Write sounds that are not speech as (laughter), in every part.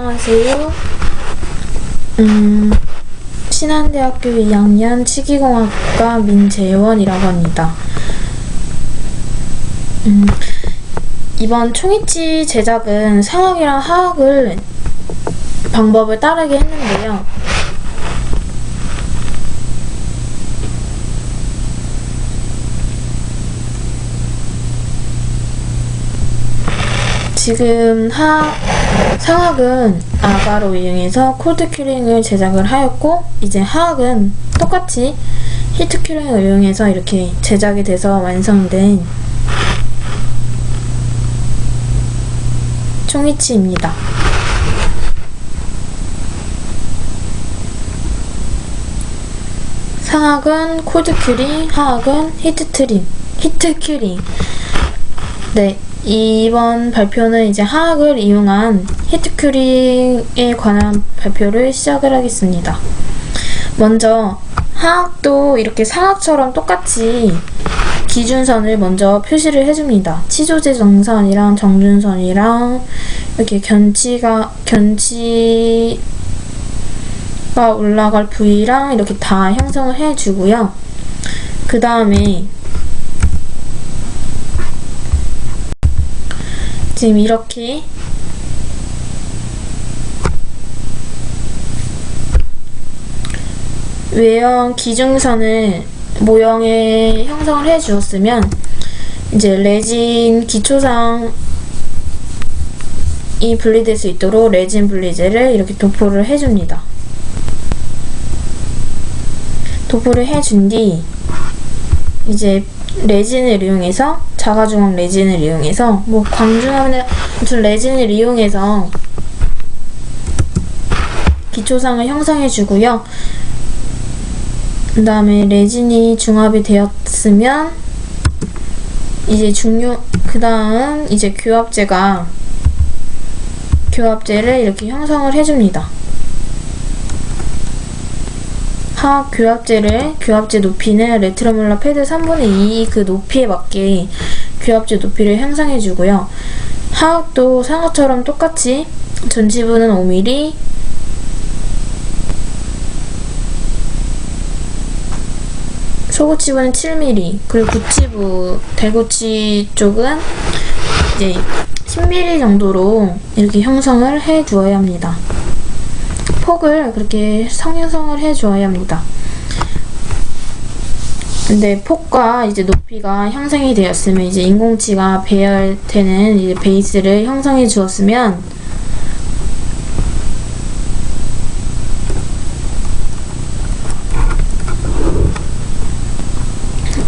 안녕하세요. 음, 신한대학교 2학년 치기공학과 민재원이라고 합니다. 음, 이번 총이치 제작은 상학이랑 하학을 방법을 따르게 했는데요. 지금 하 상학은 아가로 이용해서 콜드 큐링을 제작을 하였고 이제 하학은 똑같이 히트 큐링을 이용해서 이렇게 제작이 돼서 완성된 총이치입니다. 상학은 콜드 큐링, 하학은 히트 트림, 히트 큐링. 네, 이번 발표는 이제 하학을 이용한 히트 큐링에 관한 발표를 시작을 하겠습니다. 먼저 하학도 이렇게 상학처럼 똑같이 기준선을 먼저 표시를 해줍니다. 치조제 정선이랑 정준선이랑 이렇게 견치가 견치가 올라갈 부위랑 이렇게 다 형성을 해주고요. 그 다음에 지금 이렇게 외형 기준선을 모형에 형성을 해 주었으면 이제 레진 기초상이 분리될 수 있도록 레진 분리제를 이렇게 도포를 해줍니다. 도포를 해준 뒤 이제 레진을 이용해서 자가중앙 레진을 이용해서 뭐 광중하면 무슨 레진을 이용해서 기초상을 형성해 주고요. 그 다음에 레진이 중합이 되었으면 이제 중요 그 다음 이제 교합제가 교합제를 이렇게 형성을 해줍니다. 화학 교합제를 교합제 높이는 레트로몰라 패드 3분의 2 그 높이에 맞게 교합제 높이를 형성해 주고요. 화학도 상어처럼 똑같이 전지부는 5mm 소구치부는 7mm 그리고 구치부 대구치 쪽은 이제 10mm 정도로 이렇게 형성을 해 주어야 합니다. 폭을 그렇게 성형성을 해 주어야 합니다. 근데 폭과 이제 높이가 형성이 되었으면 이제 인공치가 배열되는 이제 베이스를 형성해 주었으면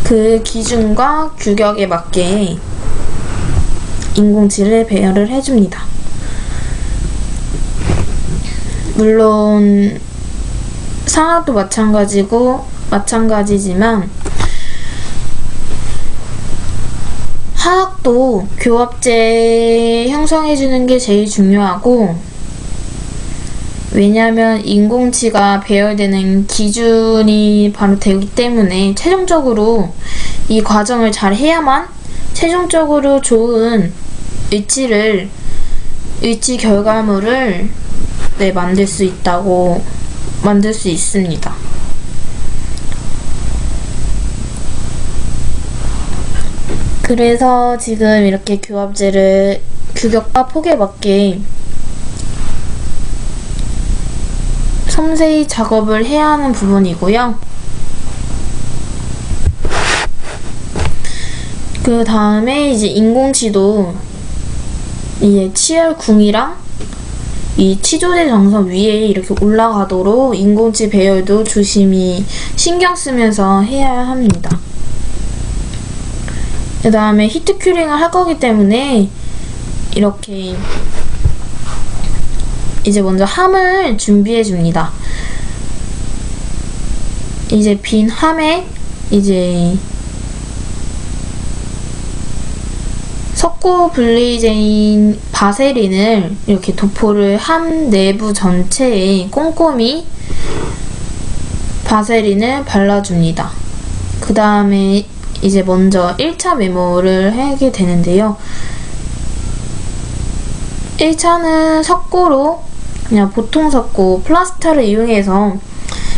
그 기준과 규격에 맞게 인공치를 배열을 해줍니다. 물론 상하도 마찬가지고 마찬가지지만 화학도 교합제 형성해주는 게 제일 중요하고 왜냐하면 인공치가 배열되는 기준이 바로 되기 때문에 최종적으로 이 과정을 잘 해야만 최종적으로 좋은 위치를 위치 결과물을 네, 만들 수 있다고 만들 수 있습니다. 그래서 지금 이렇게 교합제를 규격과 폭에 맞게 섬세히 작업을 해야 하는 부분이고요. 그 다음에 이제 인공치도 이제 치열궁이랑 이 치조제 정선 위에 이렇게 올라가도록 인공치 배열도 조심히 신경 쓰면서 해야 합니다. 그 다음에 히트 큐링을 할 거기 때문에 이렇게 이제 먼저 함을 준비해 줍니다. 이제 빈 함에 이제 석고 분리제인 바세린을 이렇게 도포를 함 내부 전체에 꼼꼼히 바세린을 발라줍니다. 그 다음에 이제 먼저 1차 메모를 하게 되는데요. 1차는 석고로 그냥 보통 섞고 플라스터를 이용해서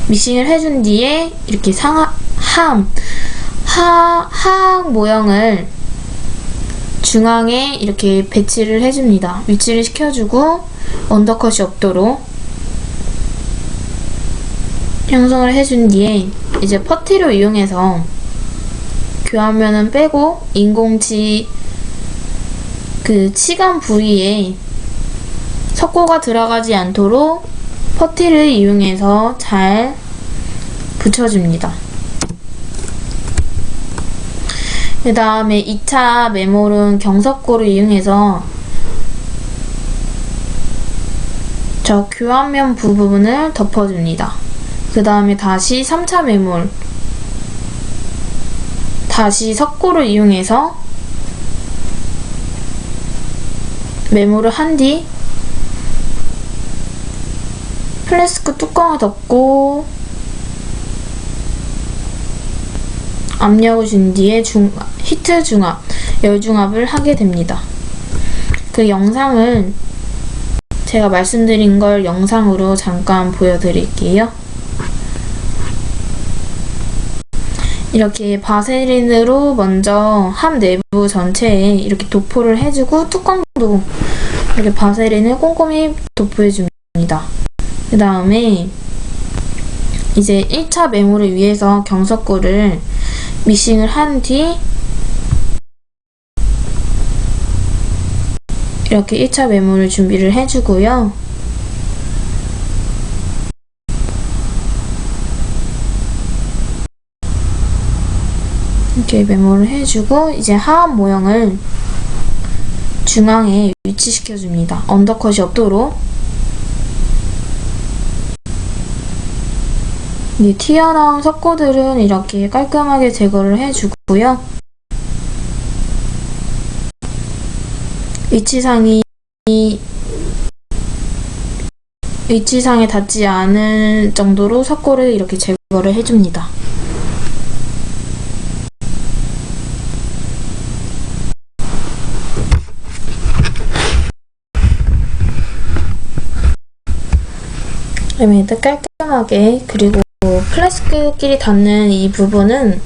미싱을 해준 뒤에 이렇게 상하, 함, 하, 하악 모형을 중앙에 이렇게 배치를 해줍니다. 위치를 시켜주고 언더컷이 없도록 형성을 해준 뒤에 이제 퍼티를 이용해서 교환면은 빼고 인공치 그 치간 부위에 석고가 들어가지 않도록 퍼티를 이용해서 잘 붙여줍니다. 그 다음에 2차 메몰은 경석고를 이용해서 저 교환면 부분을 덮어줍니다. 그 다음에 다시 3차 메몰 다시 석고를 이용해서 메모를 한 뒤 플래스크 뚜껑을 덮고 압력을 준 뒤에 중, 히트 중압, 열 중압을 하게 됩니다. 그 영상을 제가 말씀드린 걸 영상으로 잠깐 보여드릴게요. 이렇게 바세린으로 먼저 함 내부 전체에 이렇게 도포를 해주고 뚜껑도 이렇게 바세린을 꼼꼼히 도포해줍니다. 그 다음에 이제 1차 메모를 위해서 경석고를 미싱을 한 뒤 이렇게 1차 메모를 준비를 해주고요. 이렇게 메모를 해주고 이제 하원 모형을 중앙에 위치시켜 줍니다. 언더컷이 없도록 이 튀어나온 석고들은 이렇게 깔끔하게 제거를 해주고요. 위치상이 위치상에 닿지 않을 정도로 석고를 이렇게 제거를 해줍니다. 그다음에 일단 깔끔하게 그리고 플라스틱끼리 닿는 이 부분은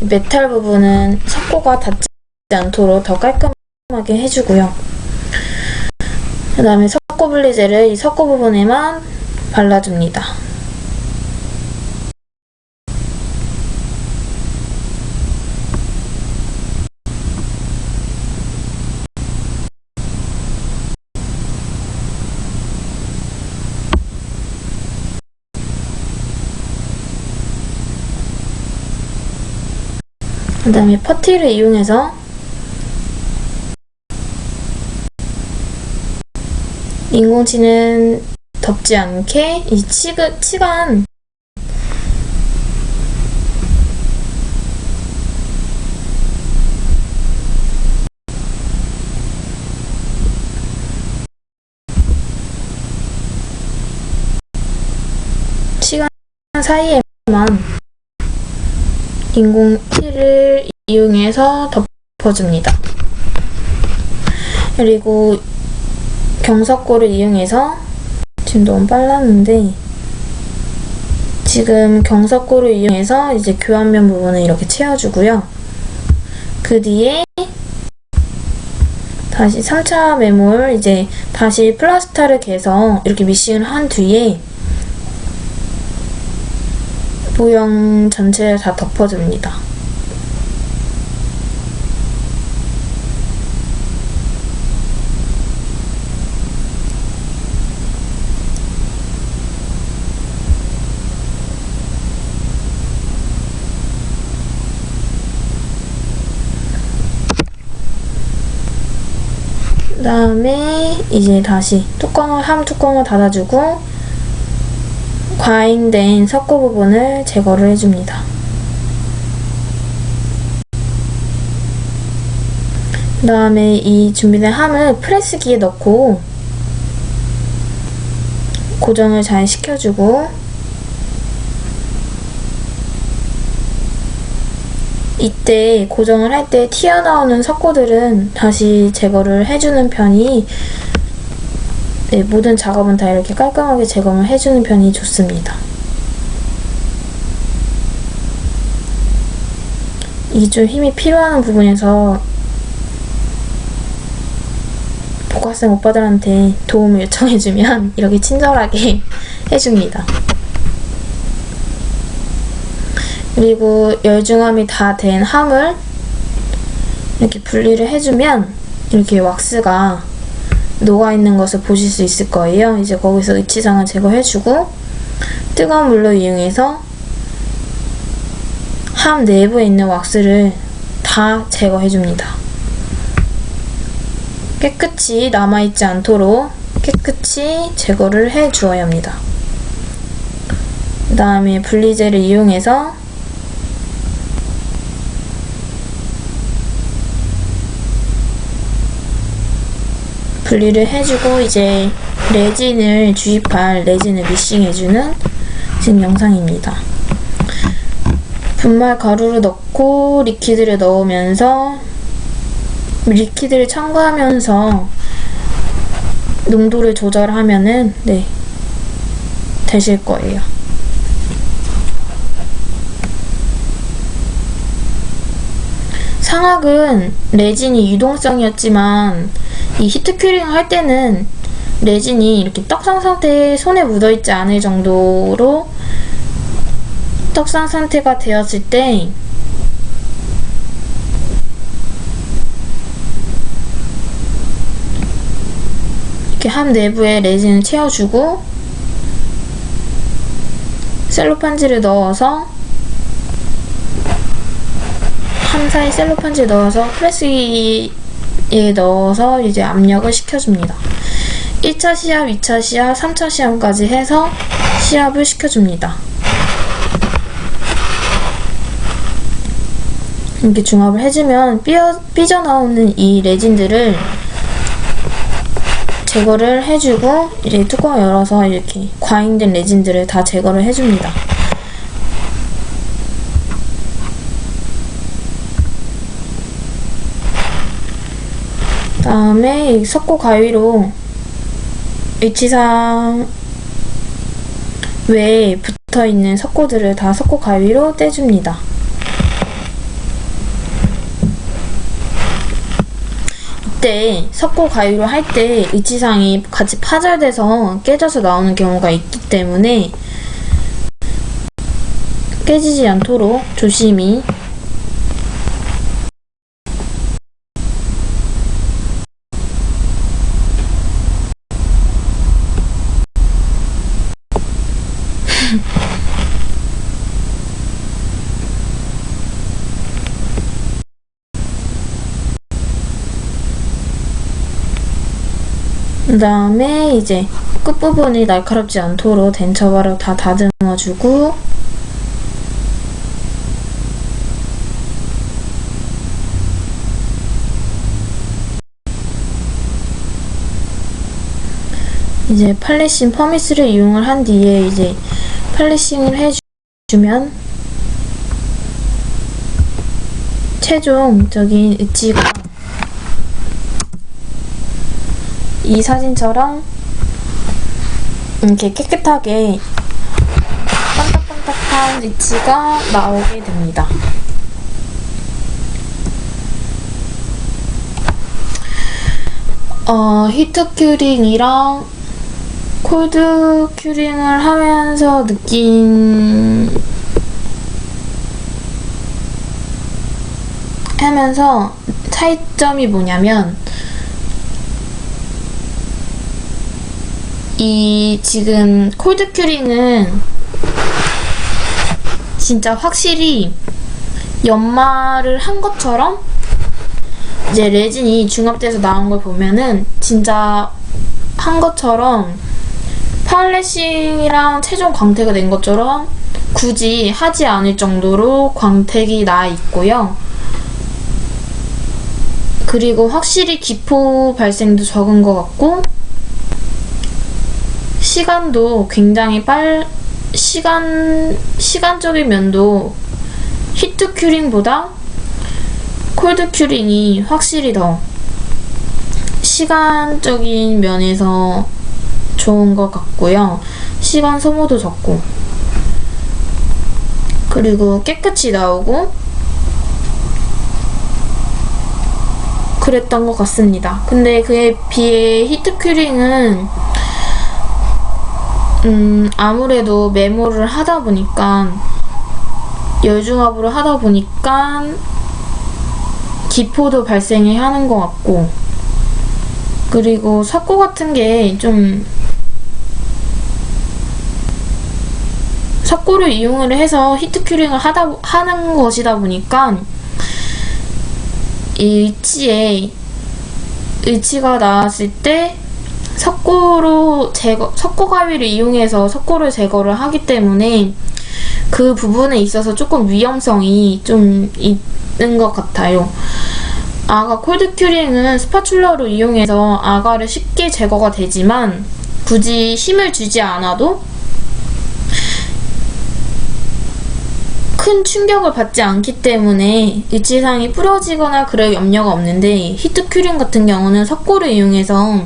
메탈 부분은 석고가 닿지 않도록 더 깔끔하게 해주고요. 그 다음에 석고 분리제를 이 석고 부분에만 발라줍니다. 그 다음에 퍼티를 이용해서 인공치는 덮지 않게 이 치그, 치간 치간 사이에만 티를 이용해서 덮어줍니다. 그리고 경석고를 이용해서 지금 너무 빨랐는데 지금 경석고를 이용해서 이제 교환면 부분을 이렇게 채워주고요. 그 뒤에 다시 3차 메몰 이제 다시 플라스타를 개서 이렇게 미싱을 한 뒤에 모형 전체를 다 덮어줍니다. 그 다음에 이제 다시 뚜껑을 함 뚜껑을 닫아주고 과잉된 석고 부분을 제거를 해줍니다. 그 다음에 이 준비된 함을 프레스기에 넣고 고정을 잘 시켜주고 이때 고정을 할 때 튀어나오는 석고들은 다시 제거를 해주는 편이 네, 모든 작업은 다 이렇게 깔끔하게 제거를 해주는 편이 좋습니다. 이게 좀 힘이 필요한 부분에서 복학생 오빠들한테 도움을 요청해주면 (laughs) 이렇게 친절하게 (laughs) 해줍니다. 그리고 열중함이 다 된 함을 이렇게 분리를 해주면 이렇게 왁스가 녹아있는 것을 보실 수 있을 거예요. 이제 거기서 의치상을 제거해주고 뜨거운 물로 이용해서 함 내부에 있는 왁스를 다 제거해줍니다. 깨끗이 남아있지 않도록 깨끗이 제거를 해주어야 합니다. 그 다음에 분리제를 이용해서 분리를 해주고 이제 레진을 주입할 레진을 미싱해주는 지금 영상입니다. 분말 가루를 넣고 리퀴드를 넣으면서 리퀴드를 첨가하면서 농도를 조절하면은 네 되실 거예요. 상악은 레진이 유동성이었지만 이 히트 큐링 할 때는 레진이 이렇게 떡상 상태에 손에 묻어 있지 않을 정도로 떡상 상태가 되었을 때 이렇게 함 내부에 레진을 채워주고 셀로판지를 넣어서 함 사이 셀로판지를 넣어서 프레스기 에 넣어서 이제 압력을 시켜줍니다. 1차 시합, 2차 시합, 3차 시합까지 해서 시합을 시켜줍니다. 이렇게 중합을 해주면 삐어, 삐져나오는 이 레진들을 제거를 해주고 이제 뚜껑을 열어서 이렇게 과잉된 레진들을 다 제거를 해줍니다. 다음에 이 석고 가위로 위치상 외에 붙어 있는 석고들을 다 석고 가위로 떼줍니다. 이때 석고 가위로 할 때 위치상이 같이 파절돼서 깨져서 나오는 경우가 있기 때문에 깨지지 않도록 조심히 그 다음에 이제 끝부분이 날카롭지 않도록 덴처바로 다 다듬어주고 이제 팔레싱 퍼미스를 이용을 한 뒤에 이제 팔레싱을 해주면 최종적인 의지가 이 사진처럼 이렇게 깨끗하게 반짝반짝한 위치가 나오게 됩니다. 어, 히트 큐링이랑 콜드 큐링을 하면서 느낀 하면서 차이점이 뭐냐면 이 지금 콜드 큐링은 진짜 확실히 연마를 한 것처럼 이제 레진이 중합돼서 나온 걸 보면은 진짜 한 것처럼 팔레싱이랑 최종 광택이 된 것처럼 굳이 하지 않을 정도로 광택이 나 있고요. 그리고 확실히 기포 발생도 적은 것 같고 시간도 굉장히 빨 시간 시간적인 면도 히트 큐링보다 콜드 큐링이 확실히 더 시간적인 면에서 좋은 것 같고요. 시간 소모도 적고. 그리고 깨끗이 나오고 그랬던 것 같습니다. 근데 그에 비해 히트 큐링은 음, 아무래도 메모를 하다 보니까 열중압으로 하다 보니까 기포도 발생이 하는 것 같고 그리고 석고 같은 게 좀 석고를 이용을 해서 히트 큐링을 하다 하는 것이다 보니까 이 일치에 일치가 나왔을 때 석고로 제거 석고 가위를 이용해서 석고를 제거를 하기 때문에 그 부분에 있어서 조금 위험성이 좀 있는 것 같아요. 아가 콜드 큐링은 스파츌러로 이용해서 아가를 쉽게 제거가 되지만 굳이 힘을 주지 않아도 큰 충격을 받지 않기 때문에 일치상이 부러지거나 그럴 염려가 없는데 히트 큐링 같은 경우는 석고를 이용해서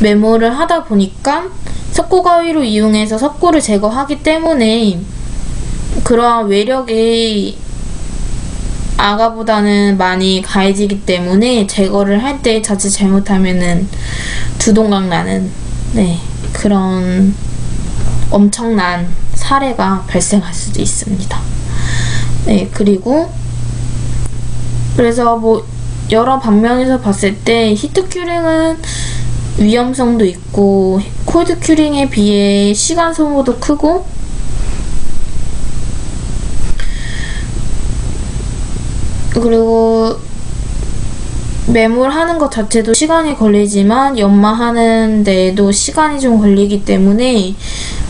메모를 하다 보니까 석고 가위로 이용해서 석고를 제거하기 때문에 그러한 외력이 아가보다는 많이 가해지기 때문에 제거를 할 때 자칫 잘못하면은 두동강 나는 네 그런 엄청난 사례가 발생할 수도 있습니다. 네 그리고 그래서 뭐 여러 방면에서 봤을 때 히트 큐링은 위험성도 있고 콜드 큐링에 비해 시간 소모도 크고 그리고 매몰하는 것 자체도 시간이 걸리지만 연마하는 데에도 시간이 좀 걸리기 때문에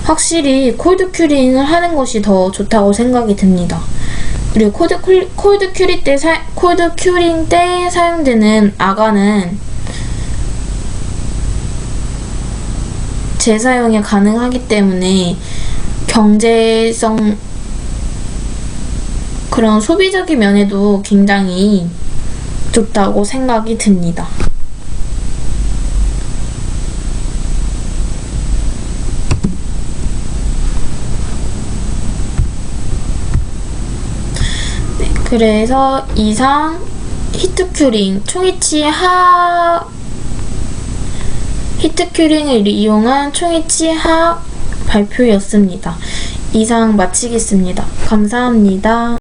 확실히 콜드 큐링을 하는 것이 더 좋다고 생각이 듭니다. 그리고 콜드, 쿨- 콜드 큐링 때 사, 콜드 큐링 때 사용되는 아가는 재사용이 가능하기 때문에 경제성 그런 소비적인 면에도 굉장히 좋다고 생각이 듭니다. 네, 그래서 이상 히트 큐링 총이치 하 히트 큐링을 이용한 총이치 하 발표였습니다. 이상 마치겠습니다. 감사합니다.